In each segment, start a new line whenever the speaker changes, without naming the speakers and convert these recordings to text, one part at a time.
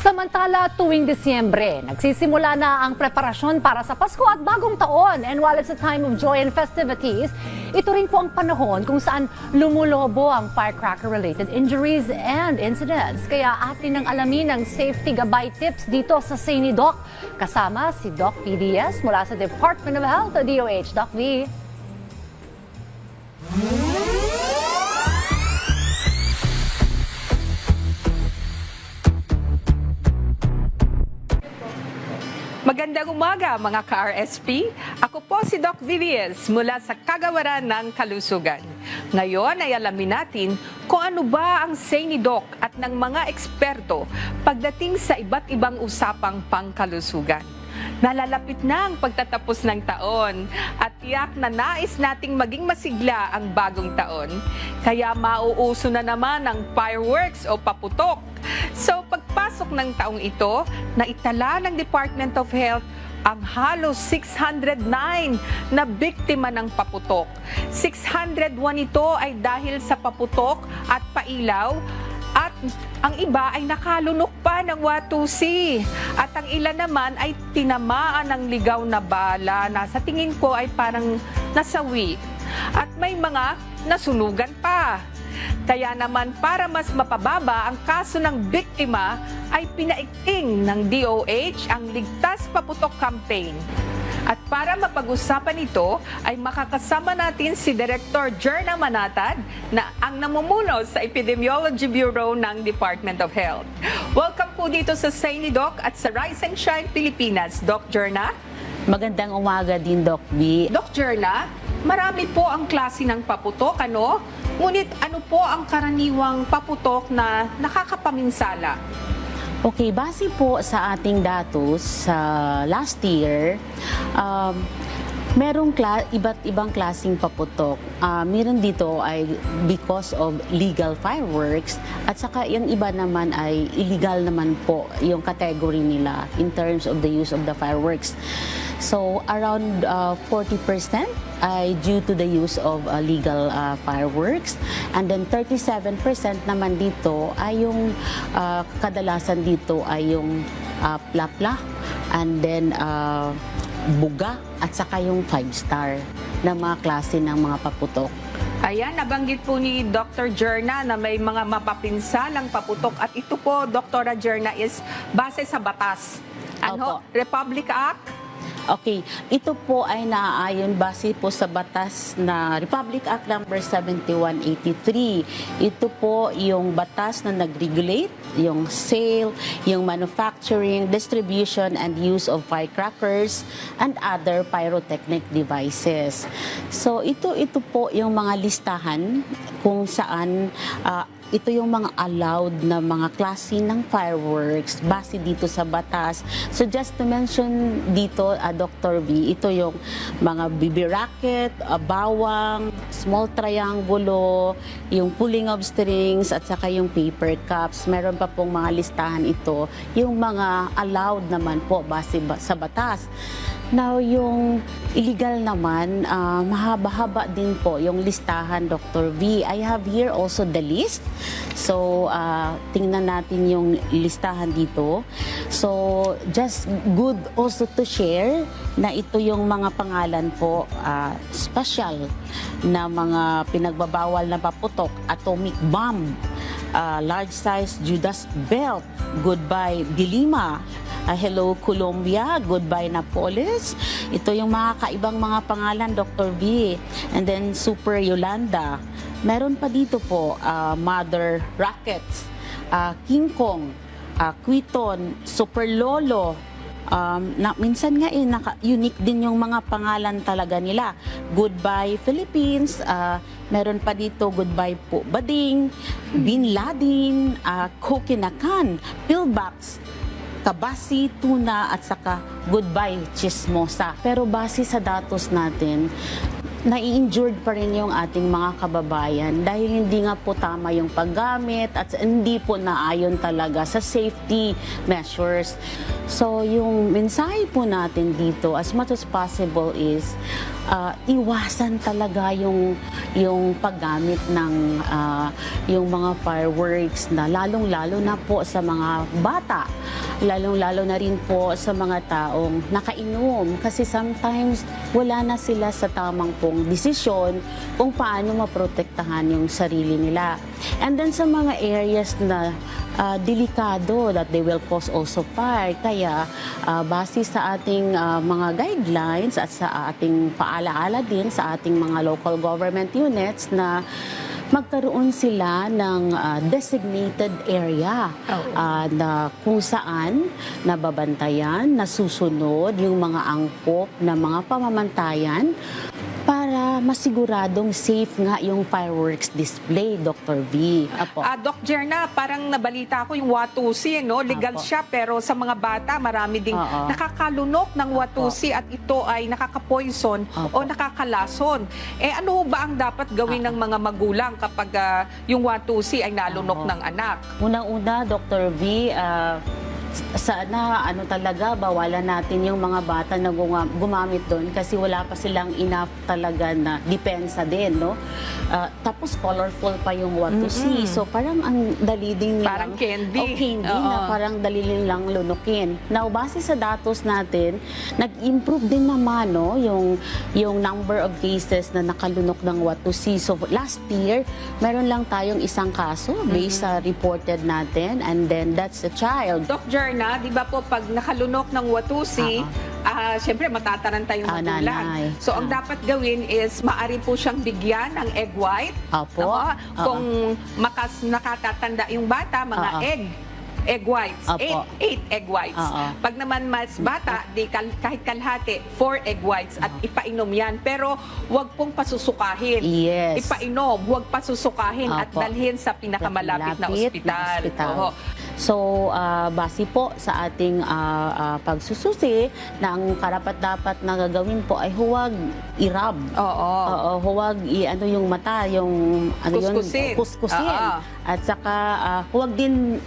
Samantala, tuwing Disyembre, nagsisimula na ang preparasyon para sa Pasko at Bagong Taon. And while it's a time of joy and festivities, ito rin po ang panahon kung saan lumulobo ang firecracker-related injuries and incidents. Kaya atin ang alamin ang safety gabay tips dito sa Sani Doc. Kasama si Doc PDS mula sa Department of Health DOH. Doc V.
Magandang umaga mga ka-RSP. Ako po si Doc Vivies mula sa Kagawaran ng Kalusugan. Ngayon ay alamin natin kung ano ba ang say ni Doc at ng mga eksperto pagdating sa iba't ibang usapang pangkalusugan. Nalalapit na ang pagtatapos ng taon at tiyak na nais nating maging masigla ang bagong taon. Kaya mauuso na naman ang fireworks o paputok. So pagpasok ng taong ito, naitala ng Department of Health ang halos 609 na biktima ng paputok. 601 ito ay dahil sa paputok at pailaw at ang iba ay nakalunok pa ng watusi. At ang ilan naman ay tinamaan ng ligaw na bala na sa tingin ko ay parang nasawi. At may mga nasunugan pa. Kaya naman para mas mapababa ang kaso ng biktima ay pinaikting ng DOH ang Ligtas Paputok Campaign. At para mapag-usapan ito ay makakasama natin si Director Jerna Manatad na ang namumuno sa Epidemiology Bureau ng Department of Health. Welcome po dito sa Saini Doc at sa Rise and Shine Pilipinas. Doc Jerna?
Magandang umaga din, Doc B.
Doc Jerna, marami po ang klase ng paputok, ano? Ngunit ano po ang karaniwang paputok na nakakapaminsala?
Okay, base po sa ating datos sa last year, um, merong kla- iba't ibang klasing paputok. Ah, meron dito ay because of legal fireworks at saka yung iba naman ay illegal naman po yung category nila in terms of the use of the fireworks. So around ah, 40% ay due to the use of ah, legal ah, fireworks and then 37% naman dito ay yung ah, kadalasan dito ay yung ah, plapla and then ah, buga at saka yung five star na mga klase ng mga paputok.
Ayan, nabanggit po ni Dr. Jerna na may mga mapapinsalang paputok at ito po, Dr. Jerna, is base sa batas. Ano?
Opo.
Republic Act?
Okay, ito po ay naaayon base po sa batas na Republic Act number 7183. Ito po yung batas na nag-regulate yung sale, yung manufacturing, distribution and use of firecrackers and other pyrotechnic devices. So ito ito po yung mga listahan kung saan ah, ito yung mga allowed na mga klase ng fireworks base dito sa batas. So just to mention dito, uh, Dr. V, ito yung mga BB racket, ah, bawang, small triangulo, yung pulling of strings, at saka yung paper cups. Meron pa pong mga listahan ito, yung mga allowed naman po base ba- sa batas. Now, yung illegal naman, ah, mahaba-haba din po yung listahan, Dr. V. I have here also the list. So, ah, tingnan natin yung listahan dito. So, just good also to share na ito yung mga pangalan po, ah, special na mga pinagbabawal na paputok, atomic bomb, ah, large size Judas belt, goodbye Dilima, Ah, hello Colombia, goodbye Napolis. Ito yung mga kaibang mga pangalan, Dr. V. And then Super Yolanda. Meron pa dito po, ah, Mother Rockets, ah, King Kong, ah, Quiton, Super Lolo, Um, na, minsan nga eh, naka, unique din yung mga pangalan talaga nila. Goodbye Philippines, ah, meron pa dito Goodbye po Bading, Bin Laden, uh, Kokinakan, Pillbox, Kabasi, Tuna at saka Goodbye Chismosa. Pero base sa datos natin, nai-injured pa rin yung ating mga kababayan dahil hindi nga po tama yung paggamit at hindi po naayon talaga sa safety measures. So yung mensahe po natin dito as much as possible is uh, iwasan talaga yung yung paggamit ng uh, yung mga fireworks na lalong-lalo na po sa mga bata lalong-lalo na rin po sa mga taong nakainom kasi sometimes wala na sila sa tamang pong desisyon kung paano maprotektahan yung sarili nila. And then sa mga areas na ah, delikado that they will cause also fire. Kaya ah, base sa ating ah, mga guidelines at sa ating paalaala din sa ating mga local government units na magkaroon sila ng ah, designated area
Oo.
ah, na kung saan nababantayan, nasusunod yung mga angkop na mga pamamantayan masiguradong safe nga yung fireworks display, Dr. V. Apo.
Ah, Doc Jerna, parang nabalita ko yung Watusi, no? Legal
Apo.
siya pero sa mga bata marami ding
Oo.
nakakalunok ng Watusi at ito ay nakaka-poison o
Apo.
nakakalason. Eh ano ba ang dapat gawin ng mga magulang kapag ah, yung Watusi ay nalunok
Oo.
ng anak?
Unang-una, Dr. V, ah, sana ano talaga bawalan natin yung mga bata na guma- gumamit doon kasi wala pa silang enough talaga na depensa din no? Ah, tapos colorful pa yung what to see. So parang ang dali din
Parang
nilang-
candy.
oh, candy
Oo.
na parang dali lang lunukin. Now base sa datos natin nag-improve din naman no yung yung number of cases na nakalunok ng what to see. So last year meron lang tayong isang kaso based sa reported natin and then that's a child.
Doc Jerna, di ba po pag nakalunok ng Watusi, ah syempre matataranta yung
Ah,
magulang.
nanay.
So ang
Ah.
dapat gawin is maari po siyang bigyan ng egg white.
Opo.
Ako,
Oo.
Kung makas nakatatanda yung bata, mga
Oo.
egg egg whites.
Opo.
Eight, eight egg whites.
Oo.
Pag naman mas bata, di kal- kahit kalahati, four egg whites at ipainom yan. Pero wag pong pasusukahin.
Yes.
Ipainom, wag pasusukahin at
Opo.
dalhin sa pinakamalapit na
Malapit
ospital. Oo.
So, ah, base po sa ating ah, ah, pagsususi na ang karapat-dapat na gagawin po ay huwag irab.
Oo.
Oo, huwag i ano yung mata, yung ano
Kuskusin.
yun, kuskusin. At saka ah, huwag din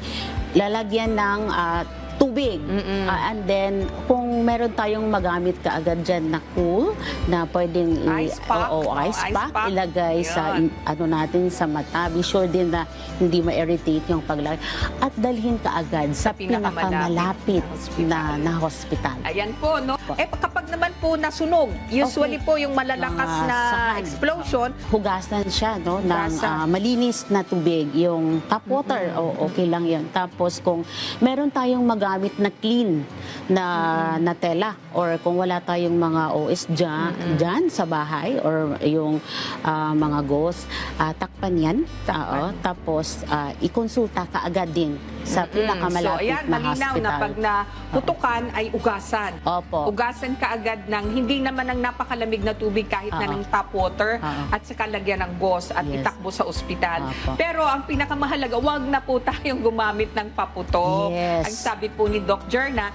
lalagyan ng ah, tubig.
Mm-mm.
Ah, and then kung meron tayong magamit kaagad diyan na cool na pwedeng i-
Ice pack.
oo,
Oh,
ice,
ice
pack,
pack.
ilagay sa
Yun.
in- ano natin sa mata. Be sure din na hindi ma-irritate yung paglagay. At dalhin kaagad sa,
Sa pinakamalapit
pinakamalapit
na hospital.
na, na hospital.
Ayan po, no? Eh, kapag naman po nasunog, usually
Okay.
po yung malalakas
Mga
na
sahan.
explosion,
hugasan siya no ng
Hugasan.
ah, malinis na tubig yung tap water o okay lang yan tapos kung meron tayong magamit na clean na na tela or kung wala tayong mga OS dyan, dyan sa bahay or yung ah, mga ghost ah, takpan yan. Oo, tapos ah, ikonsulta ka agad din sa pinakamalapit
so, ayan,
na
malinaw
hospital
na pag naputukan ay ugasan.
Opo.
Ugasan ka agad ng hindi naman ng napakalamig na tubig kahit na
Oo.
ng tap water
Oo.
at saka lagyan ng gauze at
Yes.
itakbo sa ospital.
Opo.
Pero ang pinakamahalaga, wag na po tayong gumamit ng paputok.
Yes.
Ang sabi po ni Doc Jerna,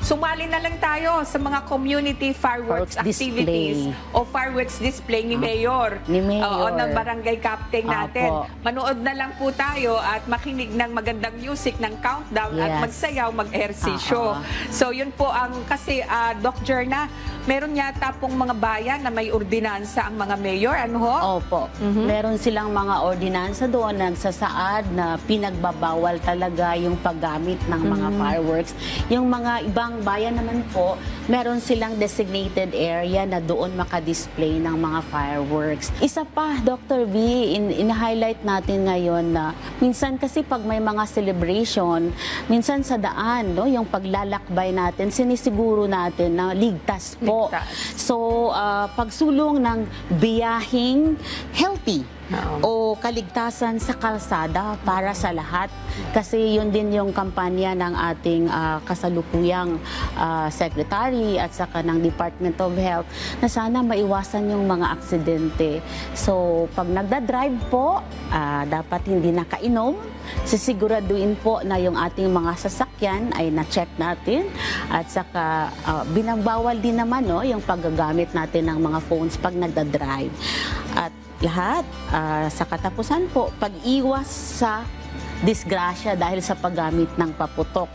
Sumali na lang tayo sa mga community fireworks
Fireworks
activities
display.
o fireworks display ni Mayor.
Ni Mayor.
Oo, ng barangay captain natin.
Apo.
Manood na lang po tayo at makinig ng magandang music ng countdown at
Yes.
magsayaw, mag-ehersisyo.
Oo.
So yun po ang kasi ah, Doc Jerna, meron yata pong mga bayan na may ordinansa ang mga mayor. Ano ho?
Opo.
Mhm.
Meron silang mga ordinansa doon nagsasaad na pinagbabawal talaga yung paggamit ng mga
Mm.
fireworks. Yung mga ibang bayan naman po, meron silang designated area na doon makadisplay ng mga fireworks. Isa pa, Dr. V, in, in-highlight natin ngayon na minsan kasi pag may mga celebration, minsan sa daan, no, yung paglalakbay natin, sinisiguro natin na ligtas po.
Ligtas.
So, ah, pagsulong ng biyahing healthy o kaligtasan sa kalsada para sa lahat. Kasi yun din yung kampanya ng ating ah, kasalukuyang ah, secretary at saka ng Department of Health na sana maiwasan yung mga aksidente. So, pag nagda-drive po, ah, dapat hindi nakainom. Sisiguraduhin po na yung ating mga sasakyan ay na-check natin at saka ah, binabawal din naman no, yung paggagamit natin ng mga phones pag nagda-drive. At lahat ah, sa katapusan po, pag-iwas sa disgrasya dahil sa paggamit ng paputok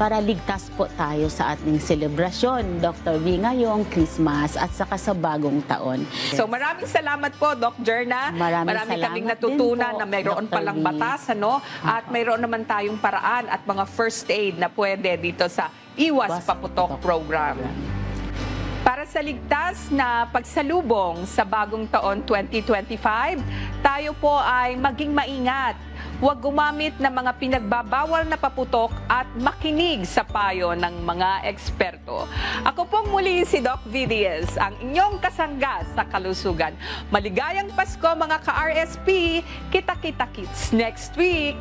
para ligtas po tayo sa ating selebrasyon, Dr. V, ngayong Christmas at saka sa bagong taon.
So maraming salamat po, Doc Jerna.
Maraming
Marami
salamat
kaming natutunan
po,
na mayroon
Dr.
palang
V.
batas, ano? At mayroon naman tayong paraan at mga first aid na pwede dito sa Iwas
Iwas
Paputok
Paputok
Program. Para sa ligtas na pagsalubong sa bagong taon 2025, tayo po ay maging maingat. Huwag gumamit ng mga pinagbabawal na paputok at makinig sa payo ng mga eksperto. Ako pong muli si Doc Vidiez, ang inyong kasangga sa kalusugan. Maligayang Pasko mga ka-RSP! Kita-kita kits next week!